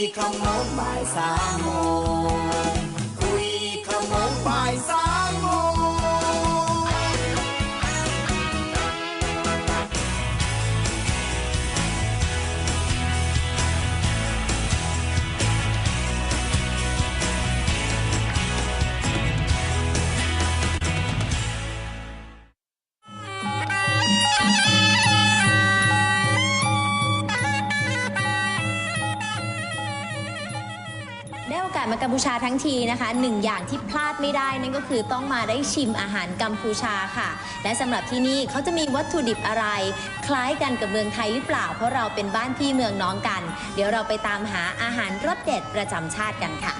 คุยขโม ได้โอกาสมากัมพูชาทั้งทีนะคะหนึ่งอย่างที่พลาดไม่ได้นั่นก็คือต้องมาได้ชิมอาหารกัมพูชาค่ะ และสำหรับที่นี่เขาจะมีวัตถุดิบอะไร คล้ายกันกับเมืองไทยหรือเปล่า เพราะเราเป็นบ้านพี่เมืองน้องกัน เดี๋ยวเราไปตามหาอาหารรสเด็ดประจำชาติกันค่ะ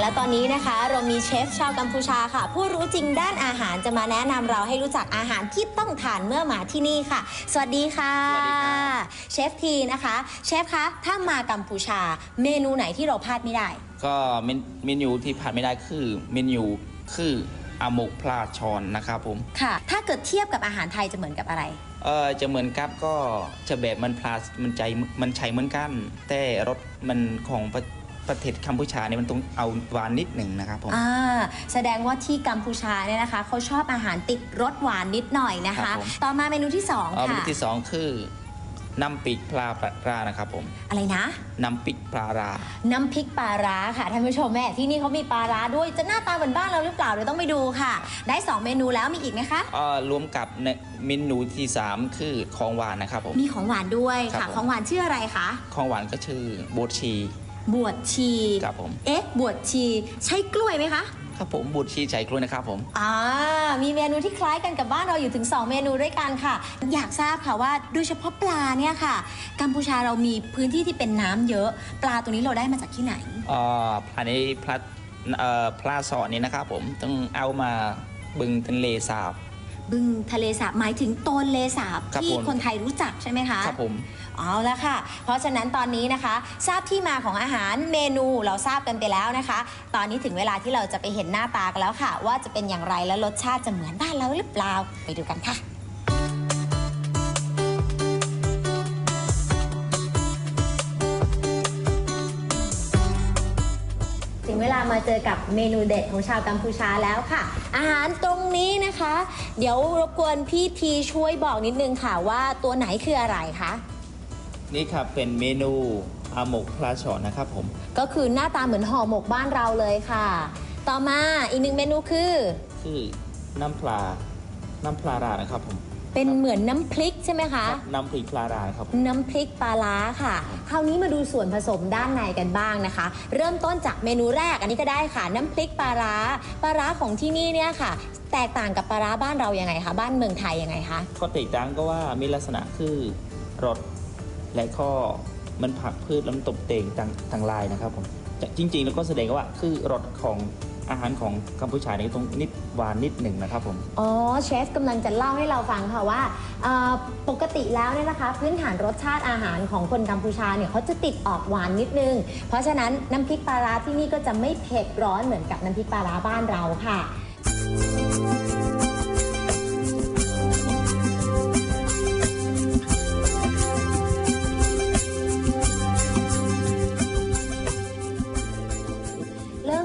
และตอนนี้นะคะ เรามีเชฟชาวกัมพูชาค่ะ ผู้รู้จริงด้านอาหารจะมาแนะนำเราให้รู้จักอาหารที่ต้องทานเมื่อมาที่นี่ค่ะ สวัสดีค่ะ สวัสดีครับ เชฟทีนะคะ เชฟคะถ้ามากัมพูชา เมนูไหนที่เราพลาดไม่ได้ ก็เมนเมนูที่ผ่านไม่ได้คือเมนูคืออาหมกปลาชอนนะครับผม ค่ะ ถ้าเกิดเทียบกับอาหารไทยจะเหมือนกับอะไร เออจะเหมือนกับก็จะแบบมันปลามันใจมันใช้เหมือนกัน แต่รสมันของประ ประเทศกัมพูชาเนี่ยมันต้องเอาหวานนิดหนึ่งนะครับผม อ่าแสดงว่าที่กัมพูชาเนี่ยนะคะเขาชอบอาหารติดรสหวานนิดหน่อยนะครัคะ บผม ต่อมาเมนูที่สองเออเมนูค่ะที่สองคือน้ำปิกปลาปลารานะครับผมอะไรนะ น้ำปิกปลารา น้ำพริกปลาร้าค่ะท่านผู้ชมแม่ที่นี่เขามีปลาร้าด้วยจะหน้าตาเหมือนบ้านเราหรือเปล่าเดี๋ยวต้องไปดูค่ะ ได้2เมนูแล้วมีอีกไหมคะ เอ่อรวมกับในเมนูที่สามคือของหวานนะครับผม มีของหวานด้วยครัค่ะ บผม ของหวานชื่ออะไรคะ ของหวานก็ชื่อโบวชี บวชชีครับผม เอ๊ะ บวชชีใช่กล้วยไหมคะ ครับผมบูดชีใส่กล้วยนะครับผม อ่า มีเมนูที่คล้ายกันกับบ้านเราอยู่ถึง 2 เมนูด้วยกันค่ะ อยากทราบค่ะว่าโดยเฉพาะปลาเนี่ยค่ะ กัมพูชาเรามีพื้นที่ที่เป็นน้ำเยอะ ปลาตัวนี้เราได้มาจากที่ไหน เอ่ออันนี้พระเอ่อพระสอนนี่นะครับผมต้องเอามาบึงทะเลสาบ บึงทะเลสาบหมายถึงโตนเลสาบครับที่ผม คนไทยรู้จักใช่ไหมคะ ครับผม เอาละค่ะ เพราะฉะนั้นตอนนี้นะคะ ทราบที่มาของอาหารเมนูเราทราบกันไปแล้วนะคะ ตอนนี้ถึงเวลาที่เราจะไปเห็นหน้าตากันแล้วค่ะ ว่าจะเป็นอย่างไรและรสชาติจะเหมือนบ้านเราหรือเปล่า ไปดูกันค่ะ เวลามาเจอกับเมนูเด็ดของชาวกัมพูชาแล้วค่ะ อาหารตรงนี้นะคะ เดี๋ยวรบกวนพี่ทีช่วยบอกนิดนึงค่ะว่าตัวไหนคืออะไรคะนี่ครับเป็นเมนูอาหมกปลาช่อนนะครับผม ก็คือหน้าตาเหมือนห่อหมกบ้านเราเลยค่ะ ต่อมาอีกหนึ่งเมนูคือ คือน้ำปลาน้ำปลารานะครับผม เป็นเหมือนน้ำพริกใช่ไหมคะ ครับน้ำพริกปลาราครับผมน้ำพริกปลาล้าค่ะ คราวนี้มาดูส่วนผสมด้านในกันบ้างนะคะ เริ่มต้นจากเมนูแรกอันนี้ก็ได้ค่ะ น้ำพริกปลาร้าปลาร้าของที่นี่เนี่ยค่ะ แตกต่างกับปลาร้าบ้านเรายังไงคะ บ้านเมืองไทยยังไงคะ ข้อแตกต่างก็ว่ามีลักษณะคือรสและข้อมันผักพืชแล้วมันตบแต่งต่างต่างลายนะครับผมจะจริงๆ แล้วก็แสดงว่าคือรสของ อาหารของกัมพูชาเนี่ยต้องนิดหวานนิดหนึ่งนะครับผม อ๋อเชฟกำลังจะเล่าให้เราฟังค่ะว่าเอ่อปกติแล้วเนี่ยนะคะ พื้นฐานรสชาติอาหารของคนกัมพูชาเนี่ยเขาจะติดออกหวานนิดนึง เพราะฉะนั้นน้ำพริกปลาร้าที่นี่ก็จะไม่เผ็ดร้อนเหมือนกับน้ำพริกปลาร้าบ้านเราค่ะ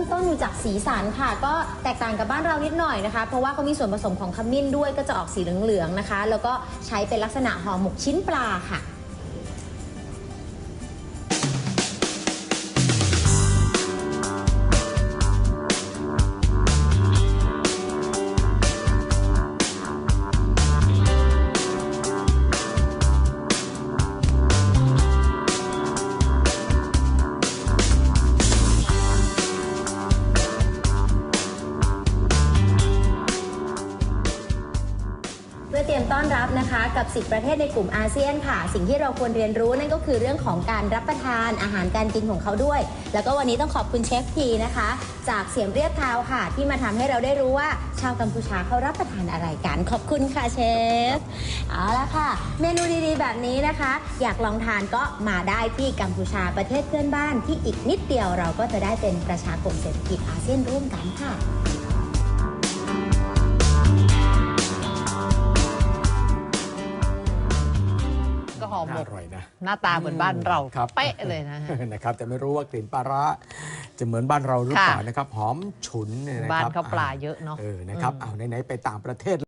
มต้นดูจากสีสันค่ะ ก็แตกต่างกับบ้านเรานิดหน่อยนะคะ เพราะว่าเขามีส่วนผสมของขมิ้นด้วยก็จะออกสีเหลืองๆนะคะ แล้วก็ใช้เป็นลักษณะห่อหมกชิ้นปลาค่ะ กับ 10 ประเทศในกลุ่มอาเซียนค่ะ สิ่งที่เราควรเรียนรู้นั่นก็คือเรื่องของการรับประทานอาหารการกินของเขาด้วย แล้วก็วันนี้ต้องขอบคุณเชฟทีนะคะ จากเสียมเรียบเท้าค่ะ ที่มาทำให้เราได้รู้ว่าชาวกัมพูชาเขารับประทานอะไรกัน ขอบคุณค่ะเชฟ เอาละค่ะ เมนูดีๆ แบบนี้นะคะ อยากลองทานก็มาได้ที่กัมพูชาประเทศเพื่อนบ้านที่อีกนิดเดียวเราก็จะได้เป็นประชาคมเศรษฐกิจอาเซียนร่วมกันค่ะ หอมหมน่าก อร่อยนะ หน้าตาเหมือนบ้านเราครับ เป๊ะเลยนะฮะ นะครับแต่ไม่รู้ว่ากลิ่นปลาร้าจะเหมือนบ้านเราหรือเปล่าค่ะนะครับหอมฉุนเนี่ยนะบ้านครับเขาปลาเยอะเนาะเออนะครับเอาไหนๆไปต่างประเทศ